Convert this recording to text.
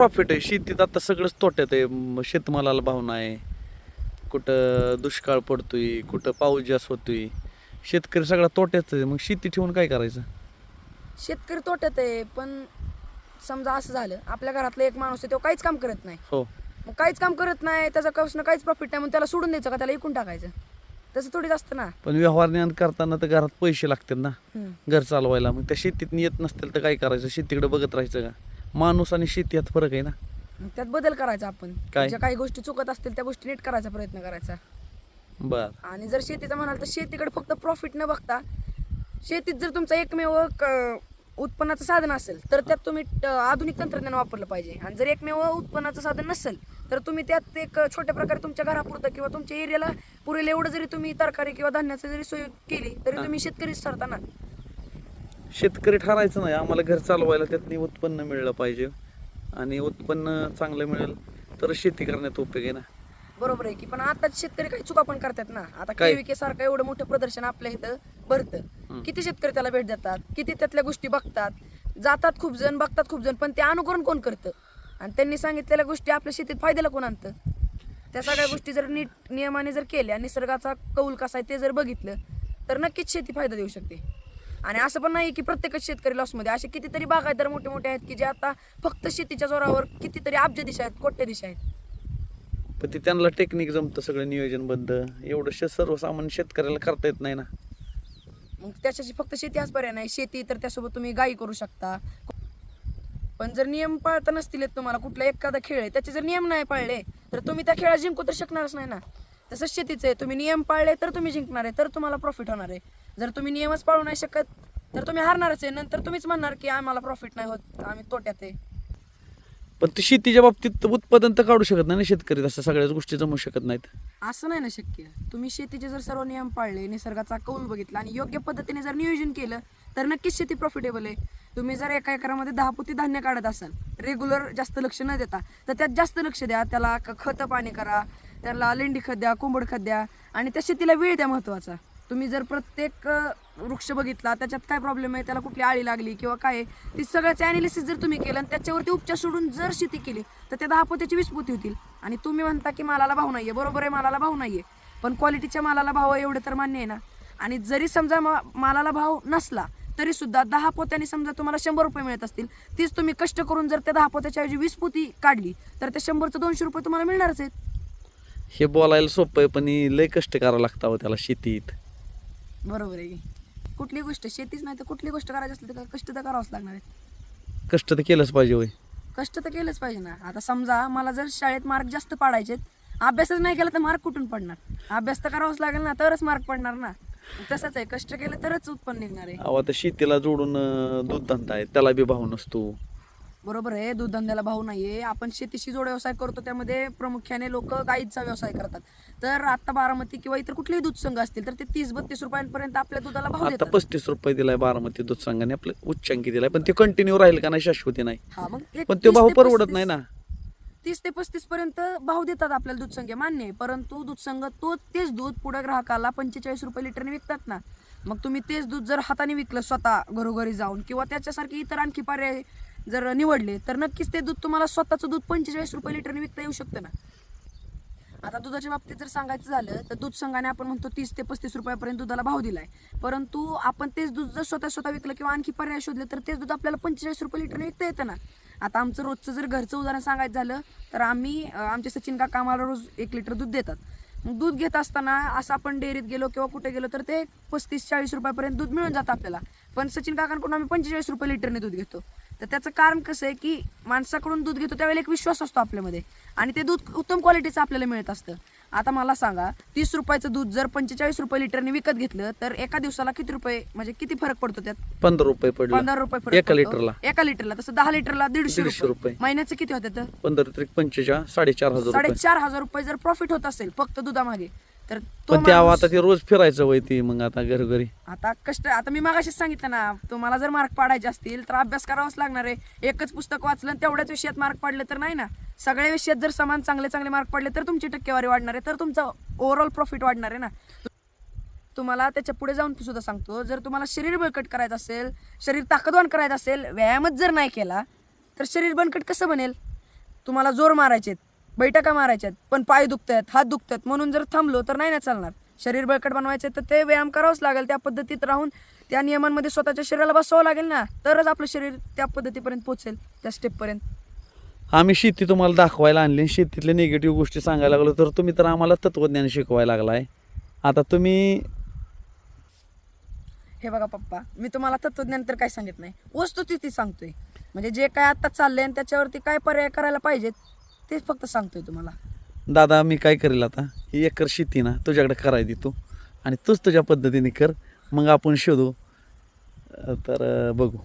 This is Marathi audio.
प्रॉफिट आहे. शेतीत आता सगळंच तोट्यात आहे. शेतमालाला भाव नाही. कुठं दुष्काळ पडतोय कुठं पाऊस जास्त होतोय. शेतकरी सगळा तोट्यात आहे. मग शेती ठेवून काय करायचं? शेतकरी तोट्यात आहे पण समजा असं झालं आपल्या घरातला एक माणूस आहे तो काहीच काम करत नाही. हो. मग काहीच काम करत नाही त्याचा कसं काहीच प्रॉफिट नाही मग त्याला सोडून द्यायचं का? त्याला इकून टाकायचं. तसं थोडीच असतं ना. पण व्यवहार ज्ञान करताना तर घरात पैसे लागतात ना. घर चालवायला. मग त्या शेतीत येत नसतील तर काय करायचं? शेतीकडे बघत राहायचं का? माणूस आणि शेती यात फरक आहे ना? मग त्यात बदल करायचा आपण. काय? ज्या काही गोष्टी चुकत असतील त्या गोष्टी नीट करायचा प्रयत्न करायचा. बर. आणि जर शेतीचं म्हणाल तर शेतीकडे फक्त प्रॉफिट न बघता शेतीत जर तुमचं एकमेव क- उत्पन्नाचं साधन असेल तर त्यात तुम्ही ट- आधुनिक तंत्रज्ञान वापरलं पाहिजे. आणि जर एकमेव उत्पन्नाचं साधन नसेल तर तुम्ही त्यात एक छोट्या प्रकारे तुमच्या घरापुरतं किंवा तुमच्या एरियाला पुरेल एवढं जरी तुम्ही तरकारी किंवा धान्याची जरी सोय केली तरी. तुम्ही शेतकरीच ठरता ना. शेतकरी ठरायचं नाही. आम्हाला घर चालवायला त्यातनी उत्पन्न मिळलं पाहिजे. आणि उत्पन्न चांगलं मिळेल तर शेती करण्यात उपयोग आहे ना. बरोबर आहे की पण आता शेतकरी काही चुका पण करतात ना. आता काय? केविके सारखं एवढं मोठं प्रदर्शन आपल्या इथं भरतं. किती शेतकरी त्याला भेट देतात? किती त्यातल्या गोष्टी बघतात? जातात खूप जण बघतात खूप जण पण ते अनुकरण कोण करतं? आणि त्यांनी सांगितलेल्या गोष्टी आपल्या शेतीत फायद्याला कोण आणतं? त्या सगळ्या गोष्टी जर नीट नियमाने जर केल्या निसर्गाचा कौल कसा आहे ते जर बघितलं तर नक्कीच शेती फायदा देऊ शकते. आणि असं पण नाही की प्रत्येकच शेतकरी लॉसमध्ये असे कितीतरी बागायतदार मोठे मोठे आहेत की जे आता फक्त शेतीच्या जोरावर कितीतरी अब्ज दिशा आहेत कोट्य दिशा आहेत. पण ते त्यांना टेक्निक जमतं सगळं नियोजनबद्ध. एवढं शे सर्वसामान्य शेतकऱ्याला करता येत नाही ना. मग त्याच्याशी फक्त शेती हाच पर्याय नाही. शेती तर त्यासोबत तुम्ही गायी करू शकता. पण जर नियम पाळता नसतील येत तुम्हाला कुठला एखादा खेळ आहे त्याचे जर नियम नाही पाळले तर तुम्ही त्या खेळात जिंकू तर शकणारच नाही ना. तसंच शेतीचं आहे. तुम्ही नियम पाळले तर तुम्ही जिंकणार आहे तर तुम्हाला प्रॉफिट होणार आहे. जर तुम्ही नियमच पाळू नाही शकत तर तुम्ही हारणारच आहे. नंतर तुम्हीच म्हणणार की आम्हाला प्रॉफिट नाही होत. आम्ही तोट्यात आहे. पण ते शेतीच्या बाबतीत उत्पादन तर काढू शकत नाही ना शेतकरी तसं सगळ्याच गोष्टी जमू शकत नाहीत. असं नाही ना शक्य. तुम्ही शेतीचे जर सर्व नियम पाळले निसर्गाचा कौल बघितला आणि योग्य पद्धतीने जर नियोजन केलं तर नक्कीच शेती प्रॉफिटेबल आहे. तुम्ही जर एका एकरामध्ये दहा पोती धान्य काढत असाल रेग्युलर जास्त लक्ष न देता तर त्यात जास्त लक्ष द्या. त्याला खतं पाणी करा त्याला लेंडी खत द्या कोंबड खत द्या आणि त्या शेतीला वेळ द्या महत्त्वाचा तुम्ही जर प्रत्येक वृक्ष बघितला त्याच्यात काय प्रॉब्लेम आहे? त्याला कुठली आळी लागली किंवा काय आहे, ती सगळ्याचे ॲनालिसिस जर तुम्ही केलं आणि त्याच्यावरती उपचार सोडून जर शेती केली तर त्या दहा पोत्याची वीस पोती होतील. आणि तुम्ही म्हणता की मालाला भाव नाहीये. बरोबर आहे मालाला भाव नाही आहे पण क्वालिटीच्या मालाला भाव आहे एवढं तर मान्य आहे ना? आणि जरी समजा मा- मालाला भाव नसला तरी सुद्धा दहा पोत्याने समजा तुम्हाला शंभर रुपये मिळत असतील तीच तुम्ही कष्ट करून जर त्या दहा पोत्याच्या ऐवजी वीस पोती काढली तर त्या शंभरचं दोनशे रुपये तुम्हाला मिळणारच आहेत. हे बोलायला सोपं आहे पण लय कष्ट करावं लागतं अहो त्याला शेतीत. बरोबर आहे की. कुठली गोष्ट शेतीच नाही तर कुठली गोष्ट करायची असली तर कष्ट तर करावंच लागणार आहे कष्ट तर केलंच पाहिजे होय. कष्ट तर केलंच पाहिजे ना. आता समजा मला जर शाळेत मार्क जास्त पाडायचे अभ्यासच नाही केला तर मार्क कुठून पडणार? अभ्यास तर करावाच लागेल ना तरच मार्क पडणार ना. तसंच आहे कष्ट केलं तरच उत्पन्न निघणार आहे. अहो आता शेतीला जोडून अं, दूध धंदा आहे त्याला बी भाव नसतो. बरोबर आहे दूध धंद्याला भाव नाहीये. आपण शेतीशी जोड व्यवसाय करतो त्यामध्ये प्रामुख्याने लोक गाईचा व्यवसाय करतात. तर आता बारामती किंवा इतर कुठलेही दूध संघ असतील तर ते तीस बत्तीस रुपयांपर्यंत आपल्या दुधाला भाव आता देतात. पस्तीस रुपये दिलाय बारामती दूध संघाने आपलं उच्चांकी दिलाय. पण ते कंटिन्यू राहील का नाही शाश्वती नाही. हा मग एक पण तो 30 भाव ते परवडत 35 नाही ना. तीस ते पस्तीस पर्यंत भाव देतात आपल्याला दूध संघ मान्य आहे. परंतु दूध संघ तो तेच दूध पुढे ग्राहकाला पंचेचाळीस रुपये लिटरने विकतात ना. मग तुम्ही तेच दूध जर हाताने विकलं स्वतः घरोघरी जाऊन किंवा त्याच्यासारखे इतर आणखी पर्याय जर निवडले तर नक्कीच ते दूध तुम्हाला स्वतःचं दूध पंचेचाळीस रुपये लिटरने विकता येऊ शकतं ना. आता दुधाच्या बाबतीत जर सांगायचं झालं तर दूध संघाने आपण म्हणतो तीस ते पस्तीस रुपयापर्यंत दुधाला भाव दिलाय. परंतु आपण तेच दूध जर स्वतः स्वतः विकलं किंवा आणखी पर्याय शोधले तर तेच दूध आपल्याला पंचेचाळीस रुपये लिटरने विकता येतं ना. आता आमचं रोजचं जर घरचं उदाहरण सांगायचं झालं तर आम्ही आमचे सचिन काका आम्हाला रोज एक लिटर दूध देतात. दूध घेत असताना असं आपण डेअरीत गेलो किंवा कुठे गेलो तर ते पस्तीस चाळीस रुपयापर्यंत दूध मिळून जातं आपल्याला. पण सचिन काकांकडून आम्ही पंचेचाळीस रुपये लिटरने दूध घेतो. तर त्याचं कारण कसं आहे की माणसाकडून दूध घेतो त्यावेळेला एक विश्वास असतो आपल्यामध्ये. आणि ते दूध उत्तम क्वालिटीचं आपल्याला मिळत असतं. आता मला सांगा तीस रुपयाचं दूध जर पंचेचाळीस रुपये लिटरने विकत घेतलं तर एका दिवसाला किती रुपये म्हणजे किती फरक पडतो त्यात? पंधरा रुपये पडलं. पंधरा रुपये फरक एका पडतो. लिटरला. एका लिटरला. तसं दहा लिटरला दीडशे दीडशे रुपये. रुपये. महिन्याचं किती होते तर? पंधरा त्रिक पंचेचाळ साडेचार हजार रुपये. साडेचार हजार रुपये जर प्रॉफिट होत असेल फक्त दुधामागे तर तो पण ते अहो माणूस- आता ते रोज फिरायचं वय ती मग आता घरोघरी. आता कष्ट आता मी मागाशीच सांगितलं ना तुम्हाला जर मार्क पाडायचे असतील तर अभ्यास करावाच लागणार आहे. एकच पुस्तक वाचलं आणि तेवढ्याच विषयात मार्क पाडले तर नाही ना? सगळ्या विषयात जर समान चांगले चांगले मार्क पडले तर तुमची टक्केवारी वाढणार आहे तर तुमचं ओव्हरऑल प्रॉफिट वाढणार आहे ना? तुम्हाला त्याच्या पुढे जाऊन सुद्धा सांगतो जर तुम्हाला शरीर बळकट करायचं असेल शरीर ताकदवान करायचं असेल व्यायामच जर नाही केला तर शरीर बळकट कसं बनेल? तुम्हाला जोर मारायचे बैठका मारायच्यात पण पाय दुखतायत हात दुखतात म्हणून जर थांबलो तर नाही ना चालणार. शरीर बळकट बनवायचे तर ते व्यायाम करावंच लागेल त्या पद्धतीत राहून त्या नियमांमध्ये स्वतःच्या शरीराला बसवावं लागेल ना तरच आपलं शरीर त्या पद्धतीपर्यंत पोहोचेल त्या स्टेपपर्यंत. आम्ही शेती तुम्हाला दाखवायला आणली शेतीतल्या निगेटिव्ह गोष्टी सांगायला लागलो तर तुम्ही तर आम्हाला तत्त्वज्ञान शिकवायला लागलाय. आता तुम्ही हे बघा पप्पा मी तुम्हाला तत्वज्ञान तर काय सांगित नाही वस्तुस्थिती सांगतोय. म्हणजे जे काय आता चाललंय आणि त्याच्यावरती काय पर्याय करायला पाहिजेत तेच फक्त सांगतोय तुम्हाला. दादा मी काय करेल आता? ही एकर शेती ना तुझ्याकडे कराय देतो. आणि तूच तुझ्या पद्धतीने कर मग आपण शोधू. तर बघू.